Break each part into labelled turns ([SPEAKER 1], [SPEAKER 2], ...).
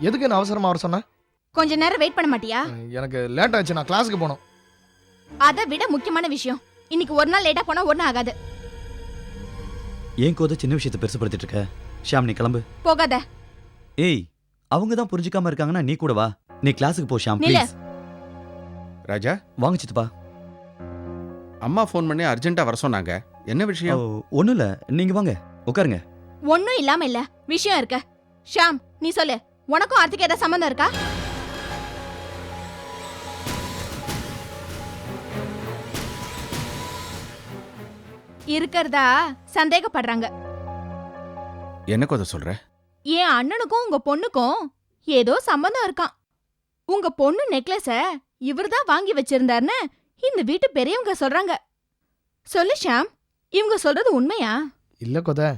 [SPEAKER 1] எதுக்கு நான் அவசரமா வர சொன்னேன்
[SPEAKER 2] கொஞ்ச நேரம் வெயிட் பண்ண மாட்டியா?
[SPEAKER 1] எனக்கு லேட் ஆச்சு நான் கிளாஸுக்கு போகணும்
[SPEAKER 2] அதை விட முக்கியமான விஷயம் இன்னைக்கு ஒரு நாள் லேட்டா போனா ஒண்ணும் ஆகாது.
[SPEAKER 3] ஏன் கோத சின்ன விஷயத்தை பெருசுப்படுத்திட்டு இருக்க? ஷாம் நீ கிளம்பு.
[SPEAKER 2] போகாத.
[SPEAKER 3] ஏய் அவங்க தான் புரிஞ்சுக்காம இருக்காங்கன்னா நீ கூட வா. நீ கிளாஸுக்கு போ ஷாம்
[SPEAKER 2] நில்லு.
[SPEAKER 3] ப்ளீஸ்
[SPEAKER 4] ராஜா?
[SPEAKER 3] வாங்க சித்தப்பா.
[SPEAKER 4] அம்மா ஃபோன் பண்ணி அர்ஜென்ட்டா வர சொன்னாங்க. என்ன விஷயம்?
[SPEAKER 3] ஒன்றும் இல்லை. நீங்க வாங்க. உட்காருங்க.
[SPEAKER 2] ஒண்ணும் இல்லாம இல்ல. விஷயம் இருக்கு. ஷாம் நீ சொல்லு. உனக்கும் ஆர்த்திக்கு ஏதாவது சம்மந்தம் இருக்கா? இருக்கிறதா சந்தேகப்படுறாங்க.
[SPEAKER 4] என்ன கதை சொல்ற?
[SPEAKER 2] என் அண்ணனுக்கும் உங்க பொண்ணுக்கும் ஏதோ சம்பந்தம் இருக்கான். உங்க பொண்ணு நெக்லஸ இவர்தான் வாங்கி வச்சிருந்தாருன்னு இந்த வீட்டு பெரியவங்க சொல்றாங்க. சொல்லு ஷாம் இவங்க சொல்றது உண்மையா?
[SPEAKER 1] இல்லை கொத.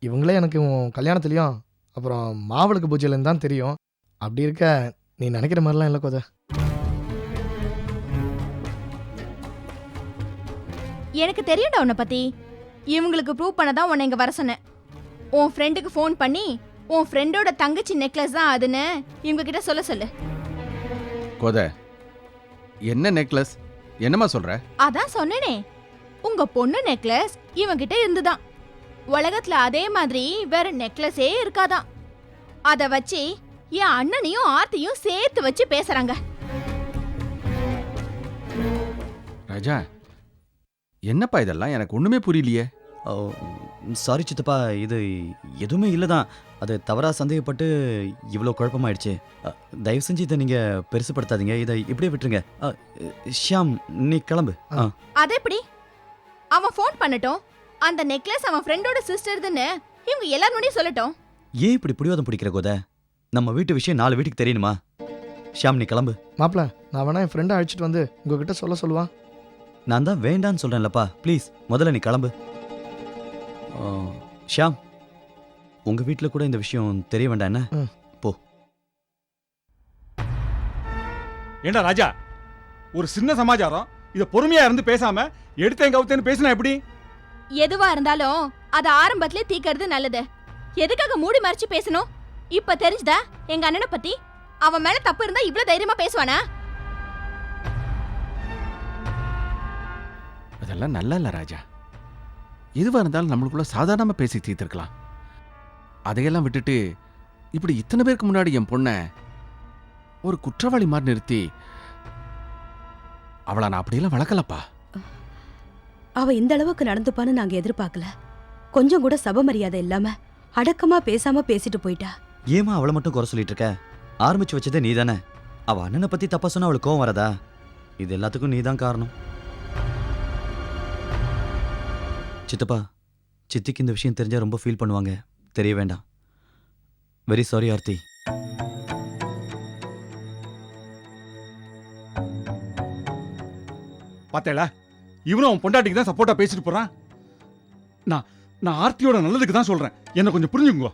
[SPEAKER 1] இவங்களே எனக்கு உன் கல்யாணத்துலேயும் அப்புறம் மாவிளக்கு பூஜையிலேருந்து தான் தெரியும். அப்படி இருக்க நீ நினைக்கிற மாதிரிலாம் இல்லை கொத.
[SPEAKER 2] எனக்கு தெரியும்டா உன்னை பத்தி. இவங்களுக்கு ப்ரூவ் பண்ண தான் உன்னை இங்க வர சொன்னேன். உன் ஃப்ரெண்டுக்கு ஃபோன் பண்ணி உன் ஃப்ரெண்டோட தங்கச்சி நெக்லஸ் தான் அதுன்னு இவங்க கிட்ட சொல்ல சொல்லு.
[SPEAKER 4] கொத என்ன நெக்லஸ் என்னம்மா சொல்ற?
[SPEAKER 2] அதான் சொன்னேனே. உங்க பொண்ணு நெக்லஸ் இவங்கிட்ட இருந்துதான். உலகத்துல அதே மாதிரி வேற நெக்லஸே இருக்காதான் அத வச்சு என் அண்ணனையும் ஆர்த்தியும் சேர்த்து வச்சு பேசுறாங்க.
[SPEAKER 4] ராஜா என்னப்பா இதெல்லாம்? எனக்கு ஒண்ணுமே புரியலையே.
[SPEAKER 3] சாரி சித்தப்பா இது எதுவுமே இல்லை தான் அது தவறாக சந்தேகப்பட்டு இவ்வளோ குழப்பமாயிடுச்சு. தயவு செஞ்சு இதை நீங்கள் பெருசுப்படுத்தாதீங்க. இதை இப்படியே விட்டுருங்க. ஷியாம் நீ கிளம்பு. ஆ
[SPEAKER 2] அது எப்படி அவன் ஃபோன் பண்ணட்டும். அந்த நெக்லஸ் அவன் ஃப்ரெண்டோட சிஸ்டர்துன்னு இவங்க எல்லாரும் சொல்லட்டும்.
[SPEAKER 3] ஏன் இப்படி பிடிவாதம் பிடிக்கிற கோத? நம்ம வீட்டு விஷயம் நாலு வீட்டுக்கு தெரியுமா ஷியாம் நீ கிளம்பு.
[SPEAKER 1] மாப்பிள்ள நான் வேணா என் ஃப்ரெண்டை அழைச்சிட்டு வந்து உங்ககிட்ட சொல்ல சொல்லுவான்.
[SPEAKER 3] நான் தான் வேண்டான்னு சொல்கிறேன்லப்பா ப்ளீஸ் முதல்ல நீ கிளம்பு. ஆ, ஷியாம் உங்கள் வீட்டில் கூட இந்த விஷயம் தெரிய வேண்டாம் என்ன?
[SPEAKER 5] ஏண்டா ராஜா ஒரு சின்ன சமாச்சாரம். இத பொறுமையா இருந்து பேசாம எடுத்தேன் கவுத்தேன்னு பேசினா எப்படி?
[SPEAKER 2] எதுவா இருந்தாலும் அத ஆரம்பத்திலே தீக்கிறது நல்லது. எதுக்காக மூடி மறைச்சு பேசணும்? இப்ப தெரிஞ்சுதா? எங்க அண்ணனை பத்தி? அவன் மேல தப்பு இருந்தா இவ்வளவு தைரியமா பேசுவானா?
[SPEAKER 4] அதெல்லாம் நல்லா இல்ல ராஜா. எதுவா இருந்தாலும் நம்மளுக்குள்ள சாதாரணமா பேசி தீர்த்திருக்கலாம். அதையெல்லாம் விட்டுட்டு இப்படி இத்தனை பேருக்கு முன்னாடி என் பொண்ணை ஒரு குற்றவாளி மாதிரி நிறுத்தி அவளை நான் அப்படியெல்லாம் வளர்க்கலப்பா.
[SPEAKER 6] அவ இந்த அளவுக்கு நடந்துப்பான்னு நாங்க எதிர்பார்க்கல. கொஞ்சம் கூட சபமரியாதை இல்லாம அடக்கமா பேசாம பேசிட்டு போயிட்டா.
[SPEAKER 3] ஏமா அவளை மட்டும் குறை சொல்லிட்டு இருக்க? ஆரம்பிச்சு வச்சதே நீ தானே அவ அண்ணனை பத்தி தப்பா சொன்னா அவளுக்கு கோவம் வரதா? இது எல்லாத்துக்கும் நீ தான் காரணம். சித்தப்பா சித்திக்கு இந்த விஷயம் தெரிஞ்சா ரொம்ப ஃபீல் பண்ணுவாங்க. தெரிய வேண்டாம். Very sorry Aarthi.
[SPEAKER 5] பார்த்தேளா இவனும் அவன் பொண்டாட்டிக்கு தான் சப்போர்ட்டா பேசிட்டு போறான். நான் நான் ஆர்த்தியோட நல்லதுக்கு தான் சொல்றேன். என்ன கொஞ்சம் புரிஞ்சுக்குங்க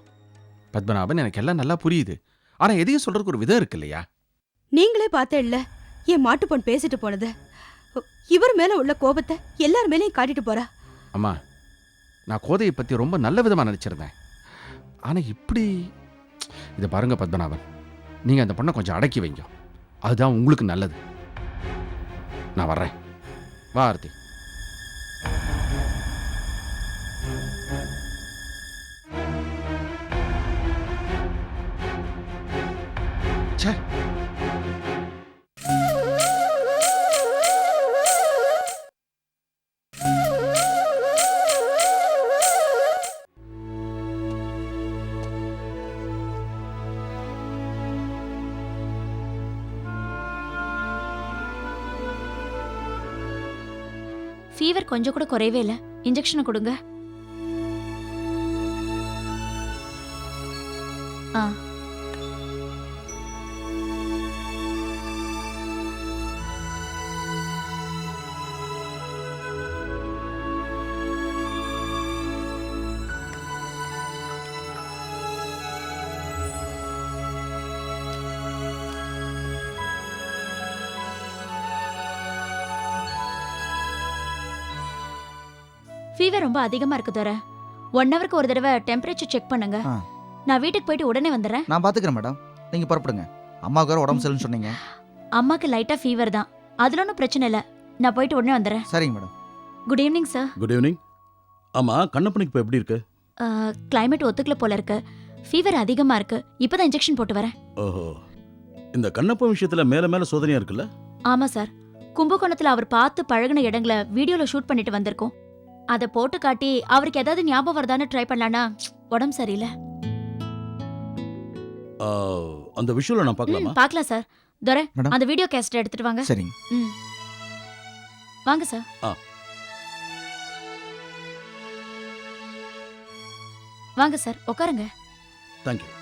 [SPEAKER 4] பத்மநாபன் எனக்கு எல்லாம் நல்லா புரியுது. ஆனா எதையும் சொல்றதுக்கு ஒரு விதம் இருக்கு இல்லையா
[SPEAKER 6] நீங்களே பார்த்தேல்ல என் மாட்டுப்பொன் பேசிட்டு போனது. இவர் மேல உள்ள கோபத்தை எல்லார் மேலயும் காட்டிட்டு போறா.
[SPEAKER 4] அம்மா நான் கோதையை பத்தி ரொம்ப நல்ல விதமா நினைச்சிருந்தேன். ஆனா இப்படி இதை பாருங்க பத்மநாபன். நீங்க அந்த பொண்ணை கொஞ்சம் அடக்கி வைங்க. அதுதான் உங்களுக்கு நல்லது. நான் வர்றேன். வா
[SPEAKER 2] ஃபீவர் கொஞ்சம் கூட குறையவே இல்லை. இன்ஜெக்ஷனை கொடுங்க. ஃபீவர் ரொம்ப அதிகமா இருக்கு தோர ஒன் ஹவருக்கு ஒரு தடவை டெம்பரேச்சர் செக் பண்ணுங்க.
[SPEAKER 7] ஆ.
[SPEAKER 2] நான் வீட்டுக்கு போயிட்டு உடனே வந்துடுறேன்.
[SPEAKER 7] நான் பாத்துக்கிறேன் மேடம். நீங்கள் புறப்படுங்க. அம்மாவுக்கு வேறு உடம்பு சரியில்லைன்னு சொன்னீங்க.
[SPEAKER 8] அம்மாக்கு லைட்டா ஃபீவர் தான். அதுல ஒன்றும் பிரச்சனை இல்லை. நான் போயிட்டு உடனே வந்துடுறேன்.
[SPEAKER 7] சரிங்க madam.
[SPEAKER 8] Good evening sir
[SPEAKER 9] good evening ஆமா கண்ணப்பனுக்கு இப்போ எப்படி இருக்கு?
[SPEAKER 8] கிளைமேட் ஒத்துக்கல போல இருக்கு. ஃபீவர் அதிகமா இருக்கு. இப்பதான் இன்ஜெக்ஷன் போட்டு வரேன்.
[SPEAKER 9] ஓஹோ. இந்த கண்ணப்பன் விஷயத்துல மேல மேல சோதனையா இருக்குல்ல?
[SPEAKER 8] ஆமா சார் கும்பகோணத்துல அவர் பார்த்து பழகுன இடங்களை வீடியோல ஷூட் பண்ணிட்டு வந்திருக்கோம். அதை போட்டு காட்டி அவருக்கு ஏதாவது ஞாபகம் வருதான்னு ட்ரை பண்ணலான்னா உடம்பு சரியில்லை.
[SPEAKER 9] அந்த விஷுவலை நான் பார்க்கலாமா?
[SPEAKER 8] பார்க்கலாம் சார். துரை
[SPEAKER 7] மேடம்.
[SPEAKER 8] அந்த வீடியோ கேஸ்ட் எடுத்துட்டு வாங்க.
[SPEAKER 7] சரிங்க.
[SPEAKER 8] ம். வாங்க சார்.
[SPEAKER 9] ஆ.
[SPEAKER 8] வாங்க சார் உட்காருங்க.
[SPEAKER 9] தேங்க்யூ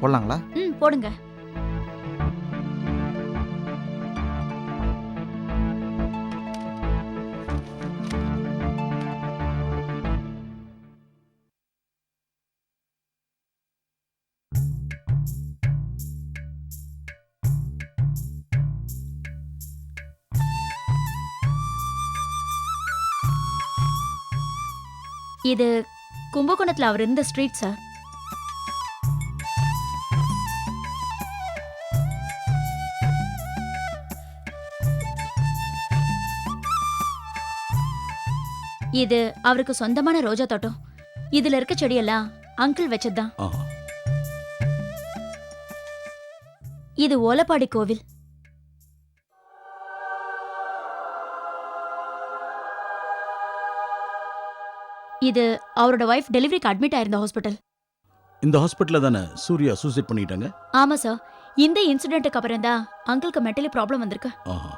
[SPEAKER 7] போடலாங்களா?
[SPEAKER 8] ம் போடுங்க. இது கும்பகோணத்துல அவர் இருந்த ஸ்ட்ரீட் சார். இது அவருக்கு சொந்தமான ரோஜா தோட்டம். இதுல இருக்க செடியெல்லாம் அங்கிள் வச்சதுதான். இது ஓலப்பாடி கோவில். இது அவரோட ஒய்ஃப் டெலிவரிக்கு அட்மிட் ஆயிருந்த ஹாஸ்பிட்டல்
[SPEAKER 9] இந்த ஹாஸ்பிட்டல்ல தானே சூர்யா சூசைட் பண்ணிட்டாங்க?
[SPEAKER 8] ஆமா சார் இந்த இன்சிடென்ட்டுக்கு அப்புறம் தான் அங்கிளுக்கு மென்டலி ப்ராப்ளம் வந்திருக்கு.
[SPEAKER 9] ஆஹா.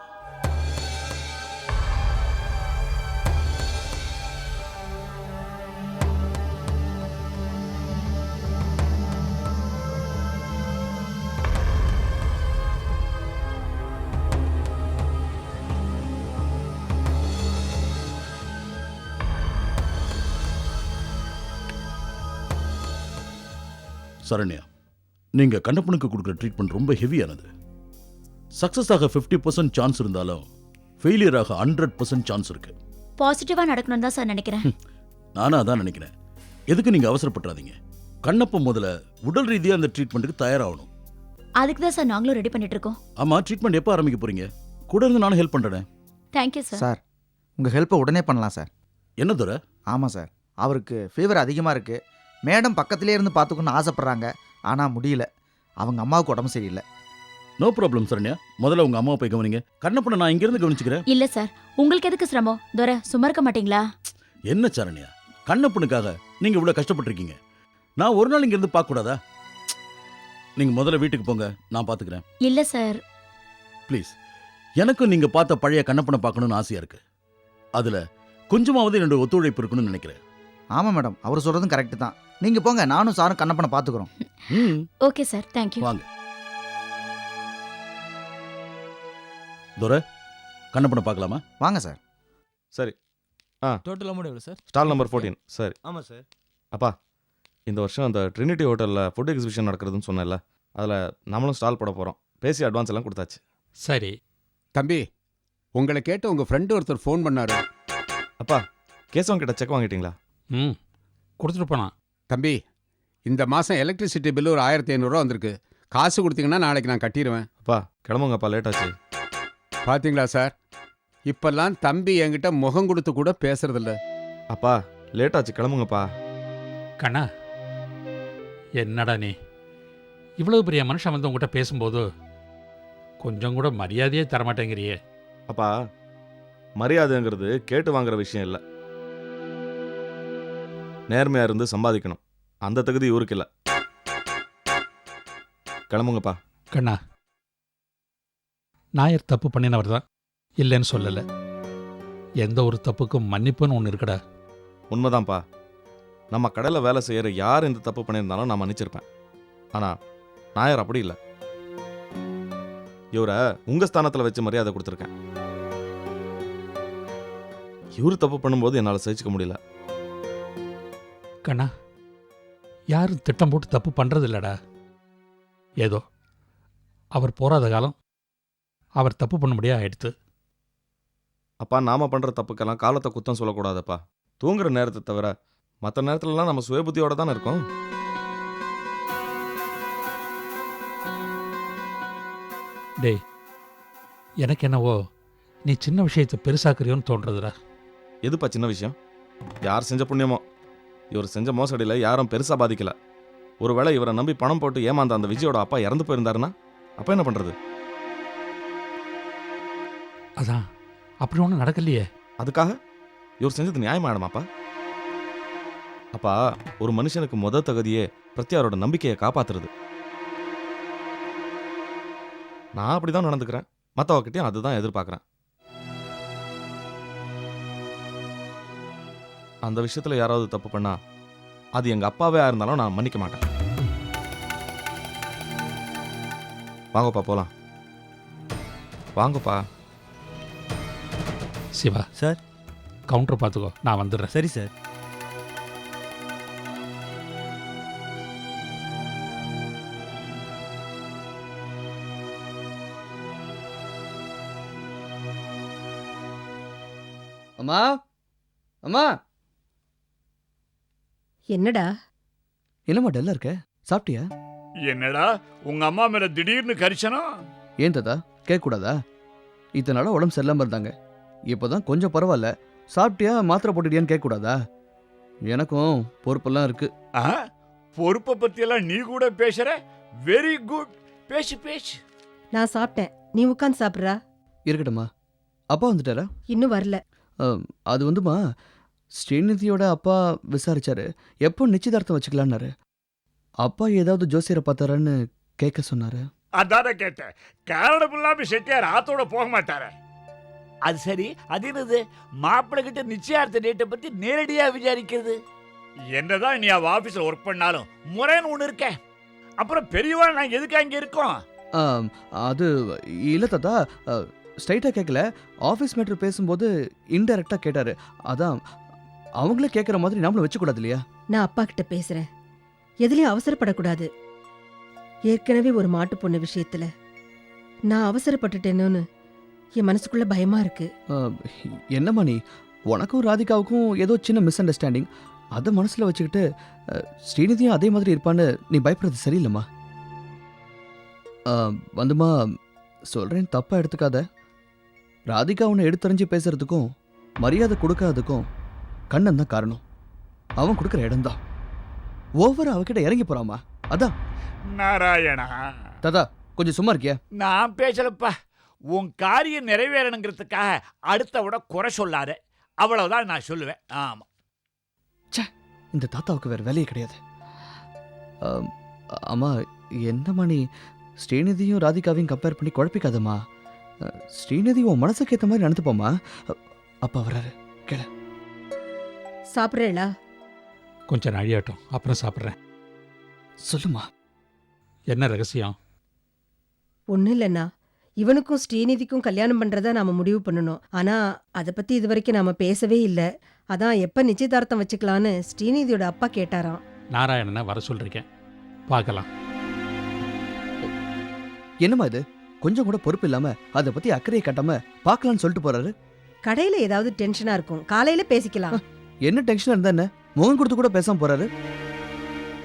[SPEAKER 9] சரண்யா நீங்க கண்ணப்பனுக்கு கொடுக்குற ட்ரீட்மெண்ட் ரொம்ப ஹெவியானது சக்சஸ் ஆக ஃபிஃப்டி பர்சன்ட் சான்ஸ் இருந்தாலும் ஃபெயிலியர் ஆக ஹண்ட்ரட் பர்சன்ட் சான்ஸ் இருக்கு.
[SPEAKER 8] பாசிட்டிவா நடக்கணும் தான் சார் நினைக்கிறேன்.
[SPEAKER 9] நானும் அதான் நினைக்கிறேன். எதுக்கு நீங்க அவசரப்பட்டுறாதீங்க? கண்ணப்பன் முதல்ல உடல் ரீதியா அந்த ட்ரீட்மெண்ட்டுக்கு தயாராகணும்.
[SPEAKER 8] அதுக்கு தான் சார் நாங்களும் ரெடி பண்ணிட்டு இருக்கோம்.
[SPEAKER 9] ஆமா ட்ரீட்மெண்ட் எப்போ ஆரம்பிக்க போறீங்க? கூட இருந்து நானும் ஹெல்ப் பண்றேன்.
[SPEAKER 8] தேங்க்யூ சார்
[SPEAKER 7] சார் உங்கள் ஹெல்ப்பை உடனே பண்ணலாம் சார்
[SPEAKER 9] என்ன துரை?
[SPEAKER 7] ஆமாம் சார் அவருக்கு ஃபீவர் அதிகமாக இருக்குது மேடம் பக்கத்திலே இருந்து பார்த்துக்கணும்னு ஆசைப்பட்றாங்க. ஆனால் முடியல. அவங்க அம்மாவுக்கு உடம்பு சரியில்லை.
[SPEAKER 9] No problem Saranya. முதல்ல உங்க அம்மாவை போய் கவனிங்க. கண்ணப்பனை நான் இங்க இருந்து கவனிச்சுக்கிறேன்.
[SPEAKER 8] இல்ல சார் உங்களுக்கு எதுக்கு சிரமம்? துரை சும்மா இருக்க மாட்டீங்களா?
[SPEAKER 9] என்ன சரண்யா? கண்ணப்பனுக்காக நீங்க இவ்வளவு கஷ்டப்பட்டிருக்கீங்க. நான் ஒரு நாள் இங்க இருந்து பார்க்க கூடாதா நீங்க முதல்ல வீட்டுக்கு போங்க. நான் பாத்துக்கிறேன்
[SPEAKER 8] இல்ல சார்
[SPEAKER 9] ப்ளீஸ் எனக்கும் நீங்க பார்த்த பழைய கண்ணப்பனை பார்க்கணும்னு ஆசையா இருக்கு. அதுல கொஞ்சமாவது என்னோட ஒத்துழைப்பு இருக்கணும்னு நினைக்கிறேன்.
[SPEAKER 7] ஆமாம் மேடம் அவர் சொல்கிறதும் கரெக்டு தான். நீங்கள் போங்க நானும் சாரும் கண்ணப்பனை பார்த்துக்குறோம்
[SPEAKER 9] ம்.
[SPEAKER 8] ஓகே சார் தேங்க்யூ
[SPEAKER 9] வாங்க. துரை கண்ணப்பனை பார்க்கலாமா?
[SPEAKER 7] வாங்க சார்.
[SPEAKER 10] டோட்டல் அமௌண்ட் எவ்வளோ சார்?
[SPEAKER 11] ஸ்டால் நம்பர் ஃபோர்டீன் சரி.
[SPEAKER 10] ஆமாம் சார்.
[SPEAKER 11] அப்பா இந்த வருஷம் அந்த ட்ரினிட்டி ஹோட்டலில் ஃபுட் எக்ஸிபிஷன் நடக்கிறதுன்னு சொன்னேன்ல அதில் நம்மளும் ஸ்டால் போட போகிறோம் பேசி அட்வான்ஸ் எல்லாம் கொடுத்தாச்சு.
[SPEAKER 12] சரி. தம்பி உங்களை கேட்டு உங்க ஃப்ரெண்டு ஒருத்தர் ஃபோன் பண்ணாரு.
[SPEAKER 11] அப்பா கேசவன் கிட்ட செக் வாங்கிட்டீங்களா?
[SPEAKER 12] ம். கொடுத்துட்டு போனான். தம்பி இந்த மாதம் எலக்ட்ரிசிட்டி பில்லு ஒரு ஆயிரத்தி ஐநூறுரூவா வந்திருக்கு. காசு கொடுத்தீங்கன்னா நாளைக்கு நான் கட்டிடுவேன்
[SPEAKER 11] அப்பா கிளம்புங்கப்பா லேட் ஆச்சு.
[SPEAKER 12] பாத்தீங்களா சார்? இப்பெல்லாம் தம்பி என்கிட்ட முகம் கொடுத்து கூட பேசுறதில்ல.
[SPEAKER 11] அப்பா லேட் ஆச்சு கிளம்புங்கப்பா.
[SPEAKER 13] கண்ணா என்னடா நீ? இவ்வளவு பெரிய மனுஷன் வந்து உங்ககிட்ட பேசும்போது கொஞ்சம் கூட மரியாதையே தரமாட்டேங்கிறியே.
[SPEAKER 11] அப்பா மரியாதைங்கிறது கேட்டு வாங்குற விஷயம் இல்லை. நேர்மையாக இருந்து சம்பாதிக்கணும். அந்த தகுதி இவருக்கு இல்லை. கிளம்புங்கப்பா.
[SPEAKER 13] கண்ணா நாயர் தப்பு பண்ணினவர் தான் இல்லைன்னு சொல்லலை. எந்த ஒரு தப்புக்கும் மன்னிப்புன்னு ஒன்று இருக்குடா.
[SPEAKER 11] உண்மைதான்ப்பா. நம்ம கடையில் வேலை செய்கிற யார் இந்த தப்பு பண்ணியிருந்தாலும் நான் மன்னிச்சிருப்பேன். ஆனால் நாயர் அப்படி இல்லை. இவரை உங்கள் ஸ்தானத்தில் வச்சு மரியாதை கொடுத்துருக்கேன். இவர் தப்பு பண்ணும்போது என்னால் சகிச்சுக்க முடியல.
[SPEAKER 13] கண்ணா யாரும் திட்டம் போட்டு தப்பு பண்றது இல்லடா ஏதோ அவர் போறாத காலம் அவர் தப்பு பண்ணும்படியா ஆயிடுத்து
[SPEAKER 11] அப்பா நாம பண்ணுற தப்புக்கெல்லாம் காலத்தை குத்தம் சொல்லக்கூடாதப்பா. தூங்குற நேரத்தை தவிர மற்ற நேரத்துலலாம் நம்ம சுய புத்தியோட தானே இருக்கோம்?
[SPEAKER 13] டேய் எனக்கு என்னவோ நீ சின்ன விஷயத்தை பெருசாக்குறியோன்னு தோன்றதுடா.
[SPEAKER 11] எதுப்பா சின்ன விஷயம்? யார் செஞ்ச புண்ணியமோ? இவர் செஞ்ச மோசடியில் யாரும் பெருசாக பாதிக்கல. ஒருவேளை இவரை நம்பி பணம் போட்டு ஏமாந்த அந்த விஜயோட அப்பா இறந்து போயிருந்தாருன்னா அப்போ என்ன பண்ணுறது
[SPEAKER 13] அதான் அப்படி ஒன்றும் நடக்கலையே.
[SPEAKER 11] அதுக்காக? இவர் செஞ்சது நியாயமாயிடுமாப்பா அப்பா ஒரு மனுஷனுக்கு முத தகுதியே பிரத்யாரோட நம்பிக்கையை காப்பாத்துறது. நான் அப்படிதான் நடந்துக்கிறேன். மற்றவகிட்டையும் அதுதான் எதிர்பார்க்குறேன். அந்த விஷயத்துல யாராவது தப்பு பண்ணா அது எங்க அப்பாவே இருந்தாலும் நான் மன்னிக்க மாட்டேன். வாங்கப்பா போலாம். வாங்கப்பா.
[SPEAKER 13] சிவா.
[SPEAKER 3] சார்.
[SPEAKER 13] கவுண்டர் பார்த்துக்கோ நான் வந்துடுறேன்.
[SPEAKER 3] சரி சார்.
[SPEAKER 10] அம்மா? அம்மா?
[SPEAKER 6] என்னடா?
[SPEAKER 10] என்னம்மா டல்லா இருக்க? சாப்பிட்டியா?
[SPEAKER 14] என்னடா உங்க அம்மா மேல திடீர்னு கரிசனம்
[SPEAKER 10] ஏன் தாத்தா கேட்கக்கூடாதா? இத்தனை நாளாக உடம்பு சரியில்லாமல் இருந்தாங்க. இப்போதான் கொஞ்சம் பரவாயில்ல. சாப்பிட்டியா மாத்திரை போட்டுட்டியான்னு கேட்கக்கூடாதா? எனக்கும் பொறுப்பெல்லாம் இருக்கு.
[SPEAKER 14] ஆ? பொறுப்பை பத்தி எல்லாம் நீ கூட பேசுற? வெரி குட் பேசு பேசு.
[SPEAKER 6] நான் சாப்பிட்டேன். நீ உட்காந்து சாப்பிட்றா.
[SPEAKER 10] இருக்கட்டும்மா. அப்பா வந்துட்டாரா?
[SPEAKER 6] இன்னும் வரல.
[SPEAKER 10] அம், அது வந்துமா? ஸ்ரீநிதியோட அப்பா விசாரிச்சாரு. எப்போ நிச்சயதார்த்தம் வச்சுக்கலான்னாரு? அப்பா ஏதாவது ஜோசியரை பார்த்தாரான்னு கேட்க சொன்னாரு.
[SPEAKER 14] அதான கேட்டேன். காரணம் இல்லாம செட்டியார் ஆத்தோட போக மாட்டார. அது சரி. அது என்னது? மாப்பிள்ளை கிட்ட நிச்சயார்த்த டேட்டை பத்தி நேரடியா விசாரிக்கிறது. என்னதான் நீ அவ ஆபீஸ்ல ஒர்க் பண்ணாலும் முறைன்னு ஒண்ணு இருக்க. அப்புறம் பெரியவா நாங்க எதுக்கு அங்க இருக்கோம்?
[SPEAKER 10] ஆம், அது இல்லை தாத்தா. ஸ்ட்ரைட்டாக கேட்கல ஆஃபீஸ் மேட்ரு பேசும்போது இன்டெரக்டாக கேட்டார். அதான் அவங்களே கேட்குற மாதிரி நாமளும் வச்சுக்கூடாது இல்லையா
[SPEAKER 6] நான் அப்பா கிட்ட பேசுறேன். எதுலயும் அவசரப்படக்கூடாது. ஏற்கனவே ஒரு மாட்டு பொண்ணு விஷயத்துல நான் அவசரப்பட்டுட்டேனோன்னு என் மனசுக்குள்ள பயமா இருக்கு.
[SPEAKER 10] ஆ, என்னம்மா நீ? உனக்கும் ராதிகாவுக்கும் ஏதோ சின்ன மிஸ் அண்டர்ஸ்டாண்டிங் அதை மனசில் வச்சுக்கிட்டு ஸ்ரீநிதியும் அதே மாதிரி இருப்பான்னு நீ பயப்படுறது சரியில்லைம்மா. வந்துமா சொல்கிறேன் தப்பாக எடுத்துக்காத. ராதிகா உன்னை எடுத்தறிஞ்சு பேசுறதுக்கும் மரியாதை கொடுக்காததுக்கும் கண்ணன் தான் காரணம். அவன் கொடுக்குற இடம்தான். ஓவர் அவகிட்ட இறங்கி போறாமா? அதான்.
[SPEAKER 14] நாராயணா.
[SPEAKER 10] தாத்தா கொஞ்சம் சும்மா இருக்கியா?
[SPEAKER 14] நான் பேசலப்பா. உன் காரியம் நிறைவேறணுங்கிறதுக்காக அடுத்த விட குறை சொல்லாத. அவ்வளவுதான் நான் சொல்லுவேன். ஆமா.
[SPEAKER 10] இந்த தாத்தாவுக்கு வேற வேலையே கிடையாது. ஆம், அம்மா என்னம்மா நீ ஸ்ரீநிதியும் ராதிகாவையும் கம்பேர் பண்ணி குழப்பிக்காதம்மா? ஸ்ரீநிதி உன் மனசுக்கு ஏற்ற மாதிரி நடந்துப்போம்மா? அ, அப்பா வராரு
[SPEAKER 6] சாப்பிட்றேளா
[SPEAKER 13] கொஞ்சம் அழியாட்டும் அப்புறம் சாப்பிட்றேன்.
[SPEAKER 10] சொல்லுமா.
[SPEAKER 13] என்ன ரகசியம்?
[SPEAKER 6] ஒன்றும் இல்லைண்ணா. இவனுக்கும் ஸ்ரீநிதிக்கும் கல்யாணம் பண்றதா நாம முடிவு பண்ணணும். ஆனா அதை பத்தி இது வரைக்கும் நாம பேசவே இல்லை. அதான் எப்ப நிச்சயதார்த்தம் வச்சுக்கலான்னு ஸ்ரீநிதியோட அப்பா கேட்டாராம்.
[SPEAKER 13] நாராயணனை வர சொல்லிருக்கேன். பார்க்கலாம்.
[SPEAKER 10] என்னம்மா இது? கொஞ்சம் கூட பொறுப்பு இல்லாம அதை பத்தி அக்கறையை கட்டாம பார்க்கலாம்னு சொல்லிட்டு போறாரு.
[SPEAKER 6] கடையில ஏதாவது டென்ஷனா இருக்கும். காலையில பேசிக்கலாம்.
[SPEAKER 10] என்ன டென்ஷன் இருந்தா என்ன? முகம் கொடுத்து கூட பேசாம போறாரு?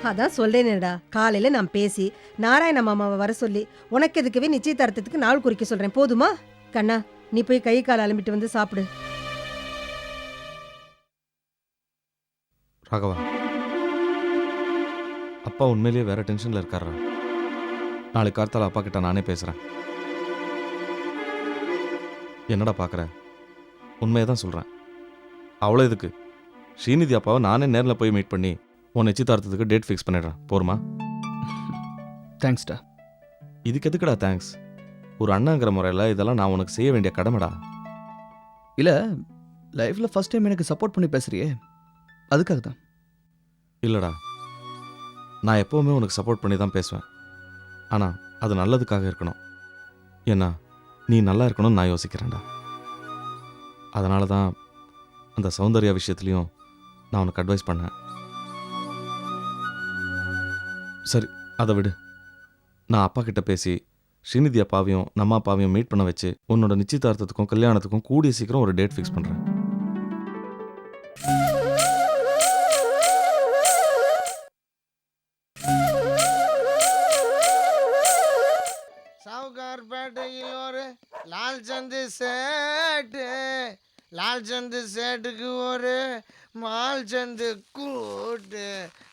[SPEAKER 6] அதான் சொல்றேனேடா. காலையில நான் பேசி நாராயண மாமாவை வர சொல்லி உனக்கு எதுக்கவே நிச்சயதார்த்தத்துக்கு நாள் குறிக்க சொல்றேன். போதுமா? கண்ணா நீ போய் கை கால் அலம்பிட்டு வந்து சாப்பிடு.
[SPEAKER 11] ராகவா அப்பா உண்மையிலேயே வேற டென்ஷன்ல இருக்காரா? நாளைக்கு கார்த்தால அப்பா கிட்ட நானே பேசுறேன். என்னடா பார்க்குற உண்மையை தான் சொல்கிறேன் அவ்வளோ இதுக்கு ஸ்ரீநிதி அப்பாவை நானே நேரில் போய் மீட் பண்ணி உன் நிச்சயதார்த்தத்துக்கு டேட் ஃபிக்ஸ் பண்ணிடுறேன். போருமா?
[SPEAKER 10] தேங்க்ஸ்டா
[SPEAKER 11] இதுக்கு எதுக்குடா தேங்க்ஸ் ஒரு அண்ணாங்கிற முறையில் இதெல்லாம் நான் உனக்கு செய்ய வேண்டிய கடமைடா.
[SPEAKER 10] இல்ல லைஃப்ல ஃபர்ஸ்ட் டைம் எனக்கு சப்போர்ட் பண்ணி பேசுறியே. அதுக்காக தான்.
[SPEAKER 11] இல்லைடா. நான் எப்போவுமே உனக்கு சப்போர்ட் பண்ணி தான் பேசுவேன். ஆனால் அது நல்லதுக்காக இருக்கணும். ஏன்னா நீ நல்லா இருக்கணும்னு நான் யோசிக்கிறேன்டா. அதனால தான் அந்த சௌந்தர்யா விஷயத்துலையும் நான் உனக்கு அட்வைஸ் பண்ணேன். சரி அதை விடு. நான் அப்பா கிட்ட பேசி ஸ்ரீநிதி அப்பாவையும் நம்ம அப்பாவையும் மீட் பண்ண வச்சு உன்னோட நிச்சயதார்த்தத்துக்கும் கல்யாணத்துக்கும் கூடிய சீக்கிரம் ஒரு டேட் ஃபிக்ஸ் பண்ணுறேன்
[SPEAKER 15] சாவுகார்பேட்டையில் ஒரு லால்சந்து சேட்டு. லால்சந்து சேட்டுக்கு ஒரு மால் சந்து கூட்டு.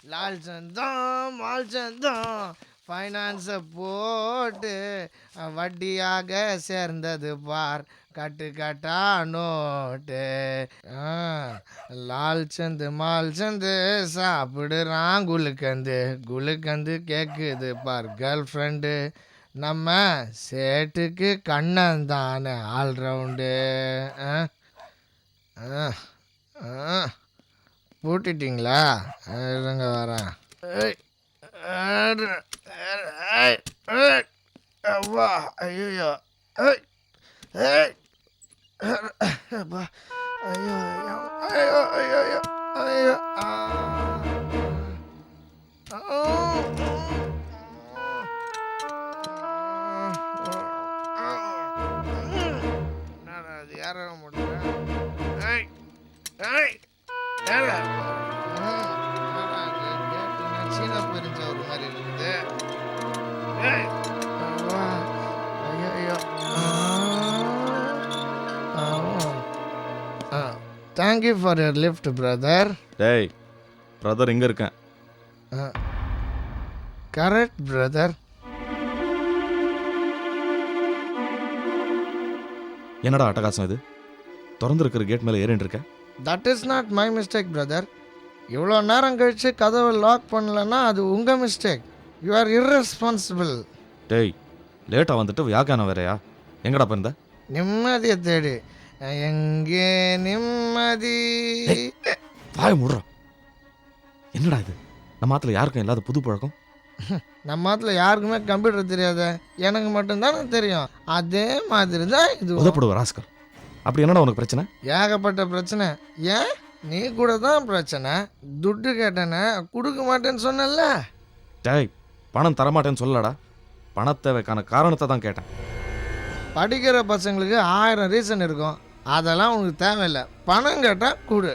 [SPEAKER 15] லால் சந்தம் மால் சந்தம் ஃபைனான்ஸை போட்டு. வட்டியாக சேர்ந்தது பார் கட்டு கட்டா நோட்டு. ஆ, லால் சந்து மால் சந்து சாப்பிடுறான் குலுக்கந்து குலுக்கந்து கேட்குது பார் கேர்ள் ஃப்ரெண்டு நம்ம சேட்டுக்கு கண்ணன் தானே ஆல்ரவுண்டு பூட்டிட்டீங்களா இருங்க வரேன் ஏய், ஐயோ ஏய் ஏய் அப்பா ஐயோ ஐயோ ஐயோ ஐயோ ஐயோ ஆ. இது முடியல ஏய் ஏய் thank you for your lift brother
[SPEAKER 11] டேய் பிரதர் இங்கே இருக்கேன்.
[SPEAKER 15] கரெக்ட் பிரதர்
[SPEAKER 11] என்னடா அட்டகாசம் இது? திறந்துருக்கிற கேட் மேலே ஏறின்னு
[SPEAKER 15] that is not my mistake brother இவ்வளோ நேரம் கழிச்சு கதவை லாக் பண்ணலன்னா அது உங்கள் மிஸ்டேக் யூ ஆர் irresponsible.
[SPEAKER 11] டேய் லேட்டாக வந்துட்டு வியாக்கியானம் வேறயா? எங்கடா பிறந்த
[SPEAKER 15] நிம்மதியை தேடி. எங்கே நிம்மதி?
[SPEAKER 11] வாய முடுறா. என்னடா இது? நம்ம ஆத்துல யாருக்கும் இல்லாத புது பழக்கம்?
[SPEAKER 15] நம்ம ஆத்துல யாருக்குமே கம்ப்யூட்டர் தெரியாத. எனக்கு மட்டும்தானே தெரியும். அதே மாதிரி தான் இது
[SPEAKER 11] உதப்படுவ ராஸ்கல் அப்படி என்னடா உனக்கு பிரச்சனை?
[SPEAKER 15] ஏகப்பட்ட பிரச்சனை. ஏன்? நீ கூட தான் பிரச்சனை. துட்டு கேட்டேனே கொடுக்க மாட்டேன்னு சொன்னல
[SPEAKER 11] டேய் பணம் தரமாட்டேன்னு சொல்லலடா. பணத்தேவைக்கான காரணத்தை தான் கேட்டேன்.
[SPEAKER 15] படிக்கிற பசங்களுக்கு ஆயிரம் ரீசன் இருக்கும். அதெல்லாம் உனக்கு தேவையில்லை. பணம் கேட்டால் கொடு.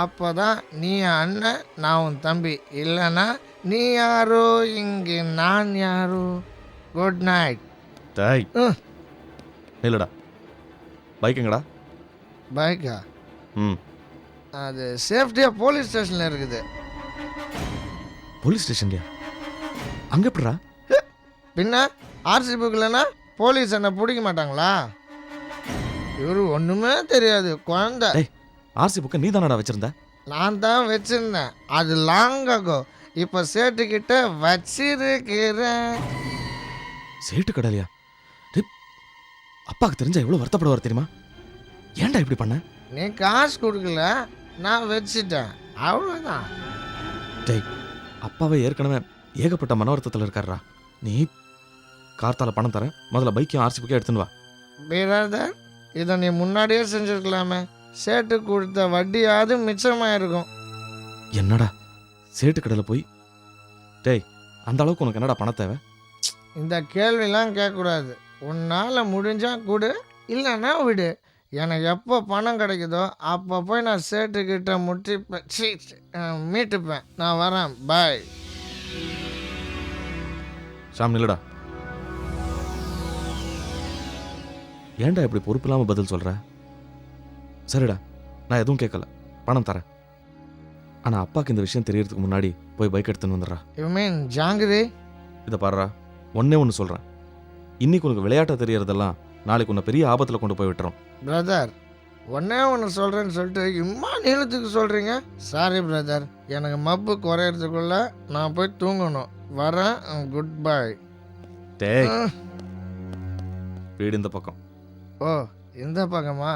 [SPEAKER 15] அப்போ தான் நீ அண்ணன் நான் உன் தம்பி. இல்லைன்னா நீ யாரோ? இங்கே நான் யாரோ? குட் நைட்
[SPEAKER 11] டேய். இல்லடா பைக் எங்கடா?
[SPEAKER 15] பைக்கா?
[SPEAKER 11] ம்.
[SPEAKER 15] அது சேஃப்டியாக போலீஸ் ஸ்டேஷனில் இருக்குது.
[SPEAKER 11] போலீஸ் ஸ்டேஷன்லையா? அங்கே எப்படிடா?
[SPEAKER 15] பின்ன ஆர்சி புக்கில்னா போலீஸ் என்னை பிடிக்க மாட்டாங்களா? இவரு ஒன்றுமே தெரியாது குழந்த.
[SPEAKER 11] ஆர்சி புக்கை நீ தானடா வச்சிருந்த?
[SPEAKER 15] நான் தான் வச்சிருந்தேன். அது லாங் ஆகும் இப்போ சேட்டுக்கிட்ட வச்சிருக்கிறேன்.
[SPEAKER 11] சேட்டு கடலையா அப்பாவுக்கு தெரிஞ்சா எவ்வளோ வருத்தப்படுவார் தெரியுமா? ஏன்டா இப்படி பண்ண?
[SPEAKER 15] நீ காசு கொடுக்கல நான் வச்சிட்டேன். அவ்வளோதான்
[SPEAKER 11] டேய் அப்பாவே ஏற்கனவே ஏகப்பட்ட மன வருத்தத்தில் இருக்காருடா. நீ கார்த்தால பணம் தரேன். முதல்ல பைக்கையும் ஆர்சி புக்கே எடுத்துன்னு வா.
[SPEAKER 15] பிரதர் இதை நீ முன்னாடியே செஞ்சுருக்கலாமே. சேட்டு கொடுத்த வட்டியாவது மிச்சமாயிருக்கும்.
[SPEAKER 11] என்னடா? சேட்டு கடையில் போய்? டேய் அந்த அளவுக்கு உனக்கு என்னடா பணம் தேவை?
[SPEAKER 15] இந்த கேள்விலாம் கேட்கக்கூடாது. உன்னால் முடிஞ்சா கொடு இல்லைன்னா விடு. எனக்கு எப்போ பணம் கிடைக்குதோ அப்போ போய் நான் சேட்டுக்கிட்ட முட்டிப்பேன். சீ மீட்டுப்பேன். நான் வரேன். பாய்.
[SPEAKER 11] ஷாம் நில்லுடா. ஏன்டா இப்படி பொறுப்பு இல்லாமல் பதில் சொல்கிற சரிடா நான் எதுவும் கேட்கல. பணம் தரேன். ஆனால் அப்பாவுக்கு இந்த விஷயம் தெரியறதுக்கு முன்னாடி போய் பைக் எடுத்துன்னு வந்துடுறா.
[SPEAKER 15] மீன் ஜாங்கிரி.
[SPEAKER 11] இதை பாருடா ஒன்னே ஒன்று சொல்கிறேன் இன்னைக்கு உனக்கு விளையாட்டை தெரியறதெல்லாம் நாளைக்கு உன்னை பெரிய ஆபத்தில் கொண்டு போய் விட்டுரும்.
[SPEAKER 15] பிரதர் ஒன்னே ஒன்று சொல்கிறேன்னு சொல்லிட்டு இம்மா நீளத்துக்கு சொல்கிறீங்க சாரி பிரதர் எனக்கு மப்பு குறையறதுக்குள்ள நான் போய் தூங்கணும். வரேன். குட் பாய்
[SPEAKER 11] டேய் வீடு இந்த பக்கம்.
[SPEAKER 15] ஓ இந்த பக்கமா?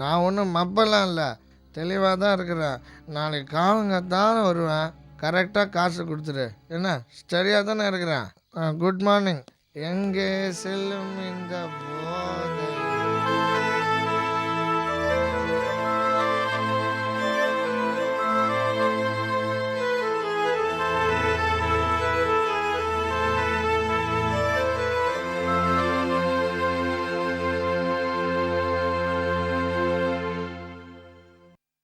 [SPEAKER 15] நான் ஒன்றும் மப்பெல்லாம் இல்லை. தெளிவாக தான் இருக்கிறேன். நாளைக்கு காவங்க தானே வருவேன். கரெக்டாக காசு கொடுத்துரு. என்ன? சரியாக தானே இருக்கிறேன். குட் மார்னிங் எங்கே செல்லும் இந்த போதை?